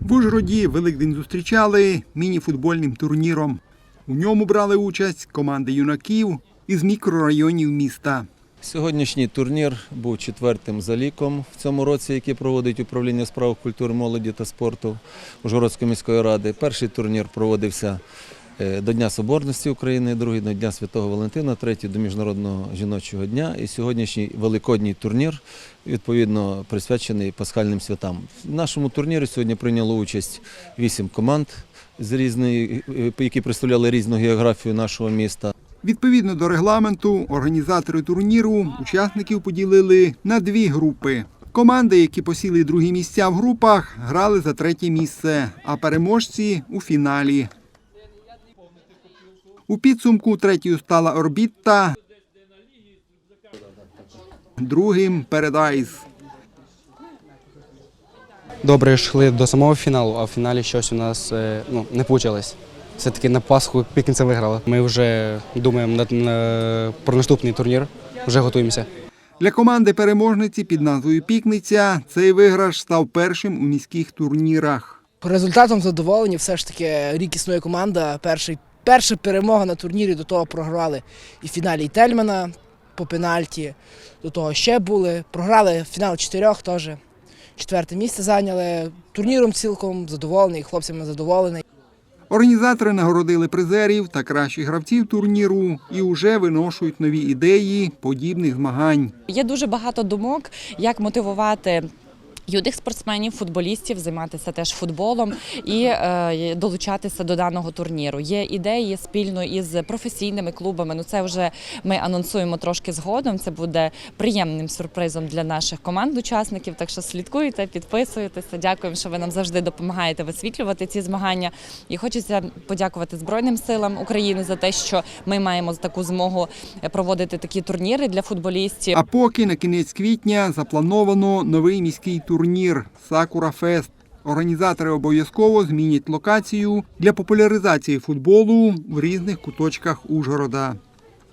В Ужгороді Великдень зустрічали міні-футбольним турніром. У ньому брали участь команди юнаків із мікрорайонів міста. Сьогоднішній турнір був четвертим заліком в цьому році, який проводить управління справ культури, молоді та спорту Ужгородської міської ради. Перший турнір проводився до Дня Соборності України, другий до Дня Святого Валентина, третій до Міжнародного жіночого дня. І сьогоднішній великодній турнір відповідно присвячений пасхальним святам. В нашому турнірі сьогодні прийняло участь вісім команд з різної, е, які представляли різну географію нашого міста. Відповідно до регламенту, організатори турніру учасників поділили на дві групи. Команди, які посіли другі місця в групах, грали за третє місце, а переможці у фіналі. У підсумку третьою стала Орбітта, другим Передайс. добре йшли до самого фіналу, а в фіналі щось у нас е, ну, не вийшло. Все-таки на Пасху пікінця виграла. Ми вже думаємо над- на, про наступний турнір, вже готуємося. Для команди переможниці під назвою Пікниця цей виграш став першим у міських турнірах. Результатом задоволені. Все ж таки рік існує команда. Перший, перша перемога на турнірі. До того програли і в фіналі і Тельмана по пенальті. До того ще були. Програли фінал чотирьох теж. Четверте місце зайняли. Турніром цілком задоволений, хлопцями задоволений. Організатори нагородили призерів та кращих гравців турніру і вже виношують нові ідеї подібних змагань. Є дуже багато думок, як мотивувати. Юних спортсменів, футболістів займатися теж футболом і е, долучатися до даного турніру. Є ідеї спільно із професійними клубами. Ну це вже ми анонсуємо трошки згодом. Це буде приємним сюрпризом для наших команд-учасників. Так що слідкуйте, підписуйтеся. Дякуємо, що ви нам завжди допомагаєте висвітлювати ці змагання. І хочеться подякувати Збройним силам України за те, що ми маємо таку змогу проводити такі турніри для футболістів. А поки на кінець квітня заплановано новий міський турнір Сакура Фест. Організатори обов'язково змінять локацію для популяризації футболу в різних куточках Ужгорода.